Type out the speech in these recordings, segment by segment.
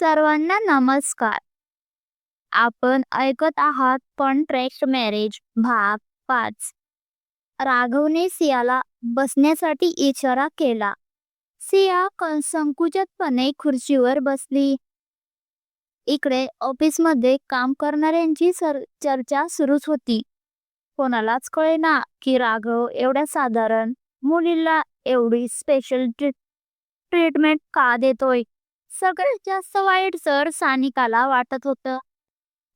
सर्वांना नमस्कार. आपण ऐकत आहात कॉन्ट्रॅक्ट मॅरेज भाग पाच. राघवने सियाला बसण्यासाठी इशारा केला. सिया संकुचितपणे खुर्चीवर बसली. इकडे ऑफिसमध्ये काम करणाऱ्यांची सर चर्चा सुरूच होती. कोणालाच कळेना की राघव एवढ्या साधारण मुलीला एवढी स्पेशल ट्रीटमेंट का देतोय? सगळ्यात जास्त वाईट सर सानिकाला वाटत होतं.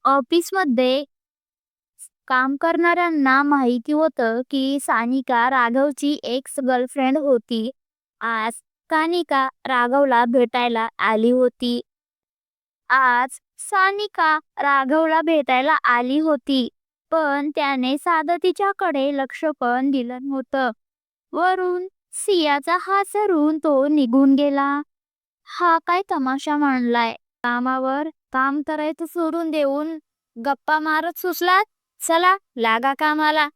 ऑफिसमध्ये काम करणाऱ्यांना माहिती होतं की सानिका राघवची एक्स गर्लफ्रेंड होती. आज सानिका राघवला भेटायला आली होती. आज सानिका राघवला भेटायला आली होती. पण त्याने साधं तिच्याकडे लक्ष पण दिलं नव्हतं. वरून सियाचा हात सरून तो निघून गेला. हा काय तमाशा मांडलाय? कामावर काम करायचं सोडून देऊन गप्पा मारत सुचलात? चला लागा कामाला.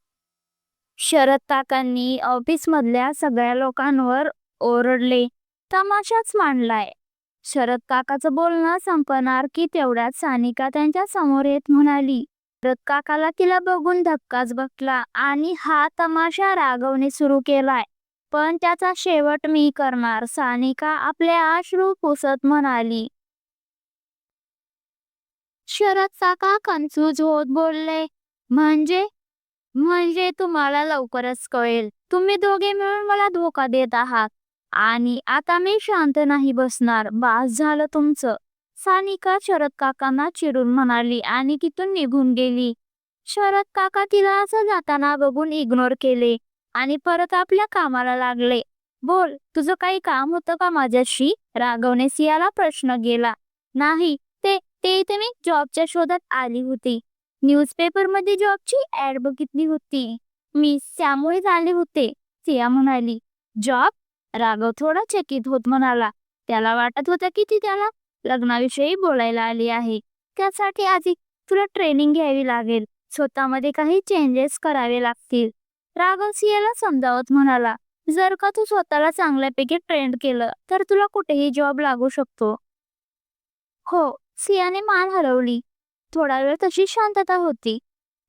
शरद काकांनी ऑफिस मधल्या सगळ्या लोकांवर ओरडले. तमाशाच मांडलाय. शरद काकाचं बोलणं संपणार की तेवढ्यात सानिका त्यांच्यासमोर येत म्हणाली शरद काकाला तिला बघून धक्काच बसला आणि हा तमाशा राघवने सुरू केलाय. पण त्याचा शेवट मी करणार सानिका आपले अश्रू पुसत म्हणाली. शरद काका कन्फ्यूज होत बोलले? म्हणजे? म्हणजे तुम्हाला लवकरच कळेल. तुम्ही दोघे मिळून मला धोका देत आहात. आणि आता मी शांत नाही बसणार. बास झालं तुमचं. सानिका शरद काकांना चिडून म्हणाली आणि तिथून निघून गेली. शरद काका तिला असं जाताना बघून इग्नोर केले. आणि परत आपल्या कामाला लागले. बोल तुझं काही काम होतं का माझ्याशी? राघवने सियाला प्रश्न गेला नाही ते ते इथे मी जॉबच्या शोधात आली होती. न्यूजपेपरमध्ये जॉबची ऍड बघितली होती. मी त्यामुळेच आले होते सिया म्हणाली. जॉब? राघव थोडा चकित होत म्हणाला. त्याला वाटत होतं की ती त्याला लग्नाविषयी बोलायला आली आहे. त्यासाठी आधी तुला ट्रेनिंग घ्यावी लागेल. स्वतःमध्ये काही चेंजेस करावे लागतील. राघव सियाला समजावत म्हणाला जर का तू स्वतःला चांगल्यापैकी ट्रेंड केलं तर तुला कुठेही जॉब लागू शकतो. हो. सियाने मान हलवली थोडा वेळ तशी शांतता होती.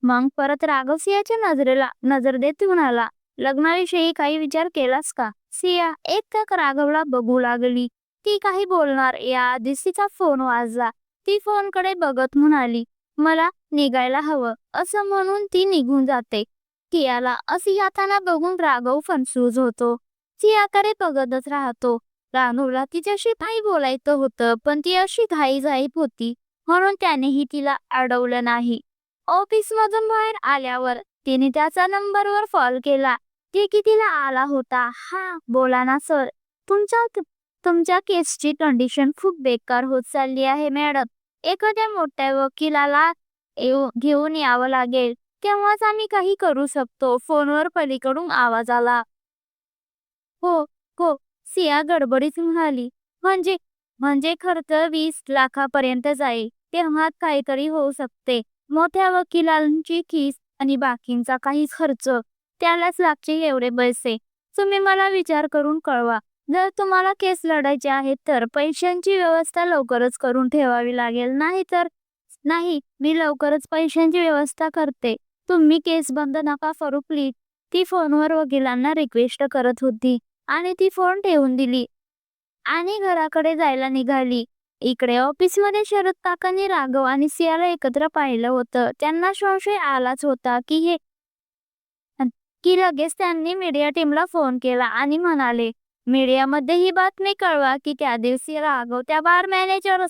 मग परत राघव सियाच्या नजरेला नजर देत म्हणाला लग्नाविषयी काही विचार केलास का? सिया एक तक राघवला बघू लागली. ती काही बोलणार या आधीच तिचा फोन वाजला. ती फोनकडे बघत म्हणाली मला निघायला हवं. असं म्हणून ती निघून जाते. कियाला अशी जाताना बघून राघव कन्फ्यूज होतो. सियाकडे बघतच राहतो. रानूला तिच्याशी काही बोलायचं होतं पण ती अशी घाई घाईत होती म्हणून त्यानेही तिला अडवलं नाही. ऑफिस मधून बाहेर आल्यावर तिने त्याचा नंबरवर कॉल केला. ते कितीला आला होता? हा बोला ना सर. तुमच्या तुमच्या केसची कंडिशन खूप बेकार होत चालली आहे मॅडम. एखाद्या मोठ्या वकिलाला येऊ- घेऊन यावं लागेल. तेव्हाच आम्ही काही करू शकतो. फोनवर पलीकडून आवाज आला. हो हो सिया गडबडीत म्हणाली. म्हणजे म्हणजे खर्च वीस लाखापर्यंत जाईल. तेव्हा काहीतरी होऊ शकते. मोठ्या वकिलांची खीस आणि बाकींचा काही खर्च त्यालाच लागचे एवढे पैसे. तुम्ही मला विचार करून कळवा. जर तुम्हाला केस लढायचे आहे तर पैशांची व्यवस्था लवकरच करून ठेवावी लागेल. नाही तर नाही मी लवकरच पैशांची व्यवस्था करते. तुम्ही केस बंद नका करू प्लीज ती फोनवर वकिलांना रिक्वेस्ट करत होती आणि ती फोन ठेवून दिली आणि घराकडे जायला निघाली. इकडे ऑफिसमध्ये शरद काकांनी राघव आणि सियाला एकत्र पाहिलं होतं. त्यांना संशय आलाच होता की हे की लगेच त्यांनी मीडिया टीमला फोन केला आणि म्हणाले मीडियामध्ये ही बातमी कळवा की त्या दिवशी राघव त्या बार मॅनेजर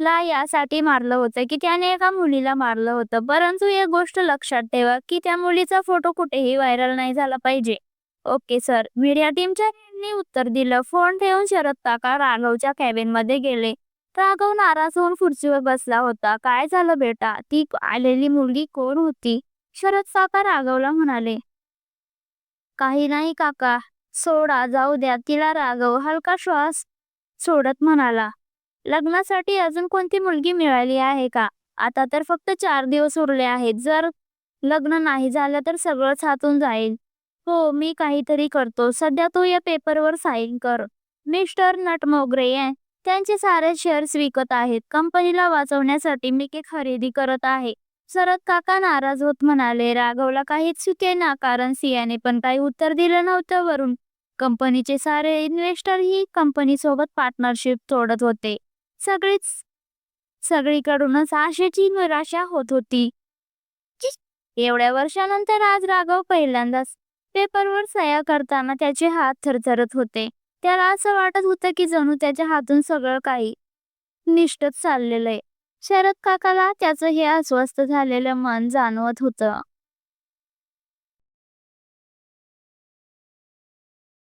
ला यासाठी मारलं होतं की त्याने एका मुलीला मारलं होतं. परंतु एक गोष्ट लक्षात ठेवा की त्या मुलीचा फोटो कुठेही व्हायरल नाही झाला पाहिजे. ओके सर मीडिया टीमच्या उत्तर दिलं. फोन ठेवून शरद काका राघवच्या कॅबिनमध्ये गेले. राघव नाराज होऊन खुर्चीवर बसला होता. काय झालं बेटा? ती आलेली मुलगी कोण होती? शरद काका राघवला म्हणाले. काही नाही काका. सोडा जाऊ द्या. तिला राघव हलका श्वास सोडत म्हणाला. लग्नासाठी अजून कोणती मुलगी मिळाली आहे का? आता तर फक्त चार दिवस उरले आहेत. जर लग्न नाही झालं तर सगळंच हातून जाईल. हो मी काहीतरी करतो. सध्या तू या पेपरवर साईन कर. मिस्टर नटमोगरे त्यांचे सारे शेअर्स विकत आहेत. कंपनीला वाचवण्यासाठी मी ते खरेदी करत आहे. शरद काका नाराज होत म्हणाले राघवला काहीच सुचेना कारण सियाने पण काही उत्तर दिलं नव्हतं वरून. कंपनीचे सारे इन्व्हेस्टर ही कंपनी सोबत पार्टनरशिप तोडत होते. सगळीच सगळीकडूनच आशेची निराशा होत होती. एवढ्या वर्षानंतर आज राघव पहिल्यांदाच पेपरवर सह्या करताना त्याचे हात थरथरत होते. त्याला असं वाटत होतं की जणू त्याच्या हातून सगळं काही निष्ठत चाललेलं आहे शरद काकाला त्याचं हे अस्वस्थ झालेलं मन जाणवत होतं.